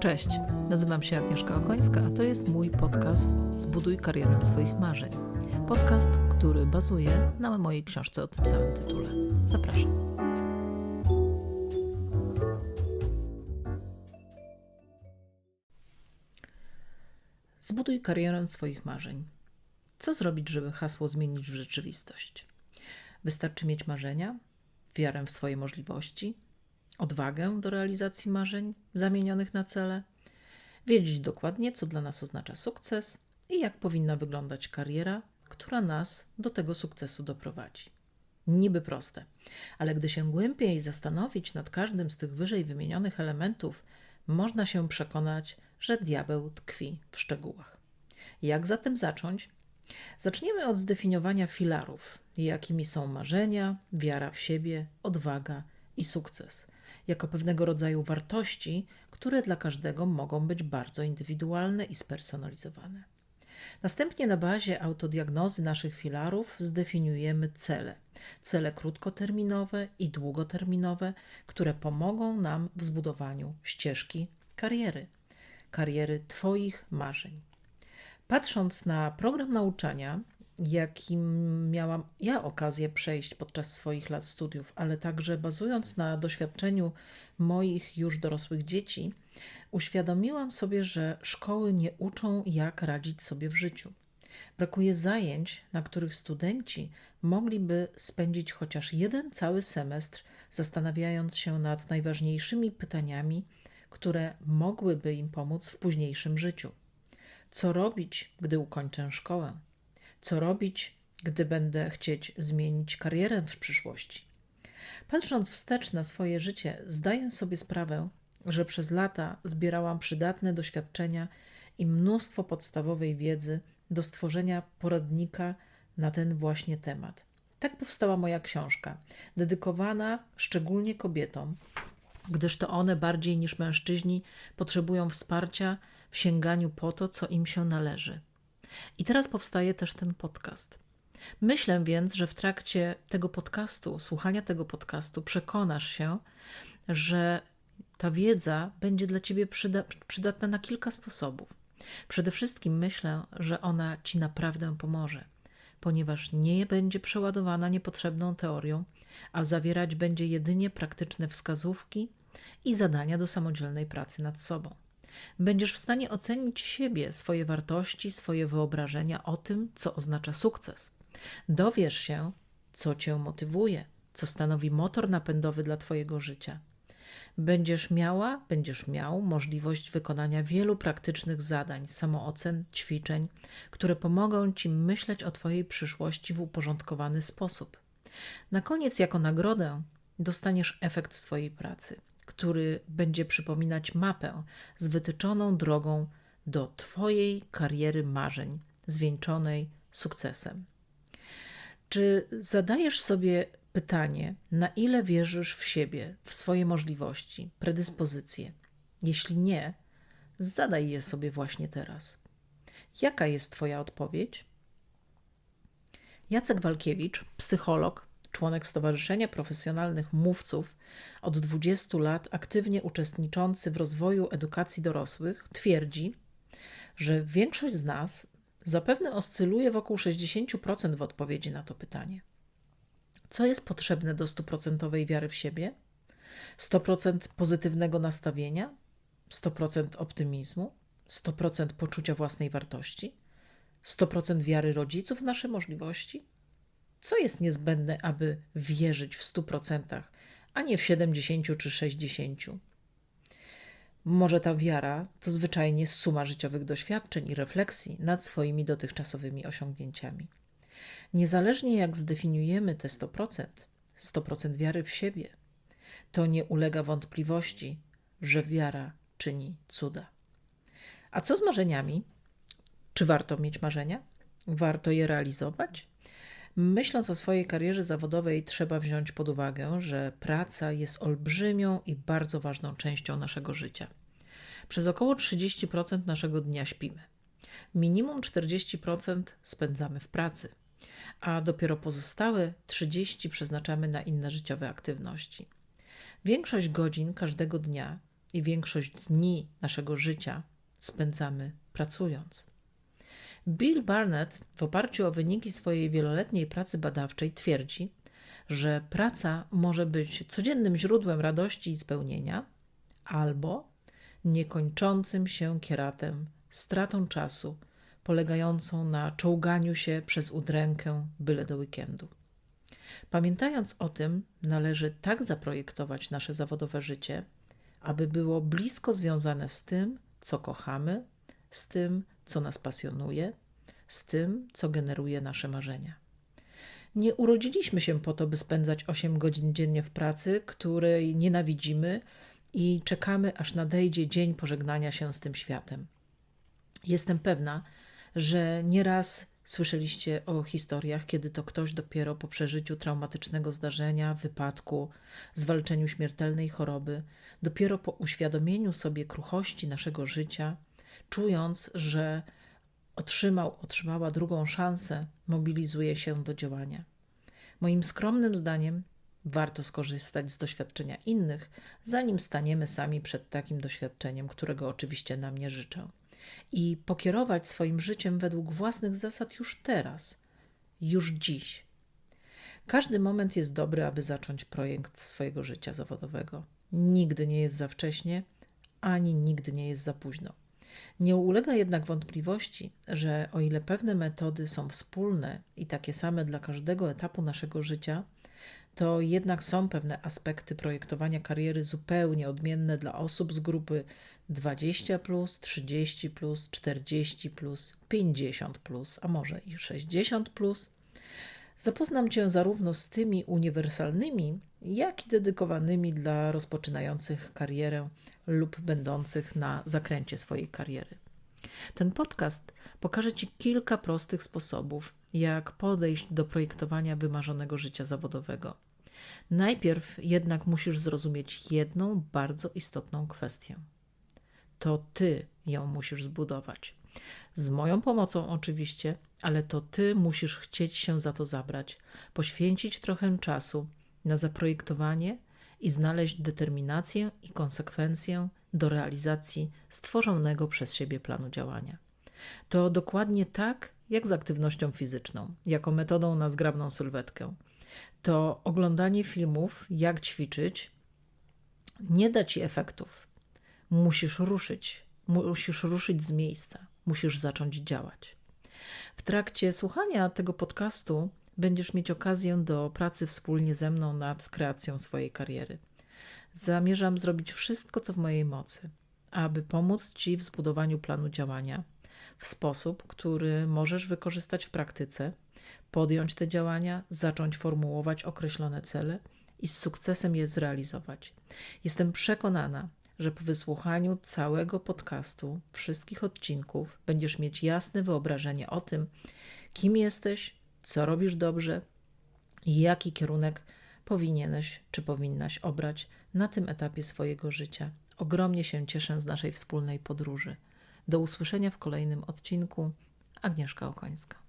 Cześć, nazywam się Agnieszka Okońska, a to jest mój podcast Zbuduj karierę swoich marzeń. Podcast, który bazuje na mojej książce o tym samym tytule. Zapraszam. Zbuduj karierę swoich marzeń. Co zrobić, żeby hasło zmienić w rzeczywistość? Wystarczy mieć marzenia, wiarę w swoje możliwości, odwagę do realizacji marzeń zamienionych na cele, wiedzieć dokładnie, co dla nas oznacza sukces i jak powinna wyglądać kariera, która nas do tego sukcesu doprowadzi. Niby proste, ale gdy się głębiej zastanowić nad każdym z tych wyżej wymienionych elementów, można się przekonać, że diabeł tkwi w szczegółach. Jak zatem zacząć? Zaczniemy od zdefiniowania filarów, jakimi są marzenia, wiara w siebie, odwaga i sukces, jako pewnego rodzaju wartości, które dla każdego mogą być bardzo indywidualne i spersonalizowane. Następnie na bazie autodiagnozy naszych filarów zdefiniujemy cele. Cele krótkoterminowe i długoterminowe, które pomogą nam w zbudowaniu ścieżki kariery, kariery Twoich marzeń. Patrząc na program nauczania, jakim miałam ja okazję przejść podczas swoich lat studiów, ale także bazując na doświadczeniu moich już dorosłych dzieci, uświadomiłam sobie, że szkoły nie uczą, jak radzić sobie w życiu. Brakuje zajęć, na których studenci mogliby spędzić chociaż jeden cały semestr, zastanawiając się nad najważniejszymi pytaniami, które mogłyby im pomóc w późniejszym życiu. Co robić, gdy ukończę szkołę? Co robić, gdy będę chcieć zmienić karierę w przyszłości? Patrząc wstecz na swoje życie, zdaję sobie sprawę, że przez lata zbierałam przydatne doświadczenia i mnóstwo podstawowej wiedzy do stworzenia poradnika na ten właśnie temat. Tak powstała moja książka, dedykowana szczególnie kobietom, gdyż to one bardziej niż mężczyźni potrzebują wsparcia w sięganiu po to, co im się należy. I teraz powstaje też ten podcast. Myślę więc, że w trakcie tego podcastu, słuchania tego podcastu, przekonasz się, że ta wiedza będzie dla ciebie przyda przydatna na kilka sposobów. Przede wszystkim myślę, że ona ci naprawdę pomoże, ponieważ nie będzie przeładowana niepotrzebną teorią, a zawierać będzie jedynie praktyczne wskazówki i zadania do samodzielnej pracy nad sobą. Będziesz w stanie ocenić siebie, swoje wartości, swoje wyobrażenia o tym, co oznacza sukces. Dowiesz się, co cię motywuje, co stanowi motor napędowy dla Twojego życia. Będziesz miała, będziesz miał możliwość wykonania wielu praktycznych zadań, samoocen, ćwiczeń, które pomogą Ci myśleć o Twojej przyszłości w uporządkowany sposób. Na koniec, jako nagrodę, dostaniesz efekt swojej pracy który będzie przypominać mapę z wytyczoną drogą do Twojej kariery marzeń, zwieńczonej sukcesem. Czy zadajesz sobie pytanie, na ile wierzysz w siebie, w swoje możliwości, predyspozycje? Jeśli nie, zadaj je sobie właśnie teraz. Jaka jest Twoja odpowiedź? Jacek Walkiewicz, psycholog, członek Stowarzyszenia Profesjonalnych Mówców, od 20 lat aktywnie uczestniczący w rozwoju edukacji dorosłych, twierdzi, że większość z nas zapewne oscyluje wokół 60% w odpowiedzi na to pytanie. Co jest potrzebne do stuprocentowej wiary w siebie? 100% pozytywnego nastawienia? 100% optymizmu? 100% poczucia własnej wartości? 100% wiary rodziców w nasze możliwości? Co jest niezbędne, aby wierzyć w 100%, a nie w 70 czy 60? Może ta wiara to zwyczajnie suma życiowych doświadczeń i refleksji nad swoimi dotychczasowymi osiągnięciami. Niezależnie jak zdefiniujemy te 100%, 100% wiary w siebie, to nie ulega wątpliwości, że wiara czyni cuda. A co z marzeniami? Czy warto mieć marzenia? Warto je realizować? Myśląc o swojej karierze zawodowej, trzeba wziąć pod uwagę, że praca jest olbrzymią i bardzo ważną częścią naszego życia. Przez około 30% naszego dnia śpimy. Minimum 40% spędzamy w pracy, a dopiero pozostałe 30% przeznaczamy na inne życiowe aktywności. Większość godzin każdego dnia i większość dni naszego życia spędzamy pracując. Bill Barnett w oparciu o wyniki swojej wieloletniej pracy badawczej twierdzi, że praca może być codziennym źródłem radości i spełnienia, albo niekończącym się kieratem, stratą czasu, polegającą na czołganiu się przez udrękę byle do weekendu. Pamiętając o tym, należy tak zaprojektować nasze zawodowe życie, aby było blisko związane z tym, co kochamy, z tym, co nas pasjonuje, z tym, co generuje nasze marzenia. Nie urodziliśmy się po to, by spędzać 8 godzin dziennie w pracy, której nienawidzimy i czekamy, aż nadejdzie dzień pożegnania się z tym światem. Jestem pewna, że nieraz słyszeliście o historiach, kiedy to ktoś dopiero po przeżyciu traumatycznego zdarzenia, wypadku, zwalczeniu śmiertelnej choroby, dopiero po uświadomieniu sobie kruchości naszego życia, czując, że otrzymał, otrzymała drugą szansę, mobilizuje się do działania. Moim skromnym zdaniem warto skorzystać z doświadczenia innych, zanim staniemy sami przed takim doświadczeniem, którego oczywiście nam nie życzę. I pokierować swoim życiem według własnych zasad już teraz, już dziś. Każdy moment jest dobry, aby zacząć projekt swojego życia zawodowego. Nigdy nie jest za wcześnie, ani nigdy nie jest za późno. Nie ulega jednak wątpliwości, że o ile pewne metody są wspólne i takie same dla każdego etapu naszego życia, to jednak są pewne aspekty projektowania kariery zupełnie odmienne dla osób z grupy 20, 30, 40, 50, a może i 60. Zapoznam Cię zarówno z tymi uniwersalnymi, jak i dedykowanymi dla rozpoczynających karierę lub będących na zakręcie swojej kariery. Ten podcast pokaże Ci kilka prostych sposobów, jak podejść do projektowania wymarzonego życia zawodowego. Najpierw jednak musisz zrozumieć jedną bardzo istotną kwestię. To Ty ją musisz zbudować. Z moją pomocą oczywiście, ale to Ty musisz chcieć się za to zabrać, poświęcić trochę czasu na zaprojektowanie i znaleźć determinację i konsekwencję do realizacji stworzonego przez siebie planu działania. To dokładnie tak, jak z aktywnością fizyczną, jako metodą na zgrabną sylwetkę. To oglądanie filmów, jak ćwiczyć, nie da ci efektów. Musisz ruszyć, musisz ruszyć z miejsca, musisz zacząć działać. W trakcie słuchania tego podcastu będziesz mieć okazję do pracy wspólnie ze mną nad kreacją swojej kariery. Zamierzam zrobić wszystko, co w mojej mocy, aby pomóc Ci w zbudowaniu planu działania w sposób, który możesz wykorzystać w praktyce, podjąć te działania, zacząć formułować określone cele i z sukcesem je zrealizować. Jestem przekonana, że po wysłuchaniu całego podcastu, wszystkich odcinków, będziesz mieć jasne wyobrażenie o tym, kim jesteś, co robisz dobrze i jaki kierunek powinieneś czy powinnaś obrać na tym etapie swojego życia. Ogromnie się cieszę z naszej wspólnej podróży. Do usłyszenia w kolejnym odcinku. Agnieszka Okońska.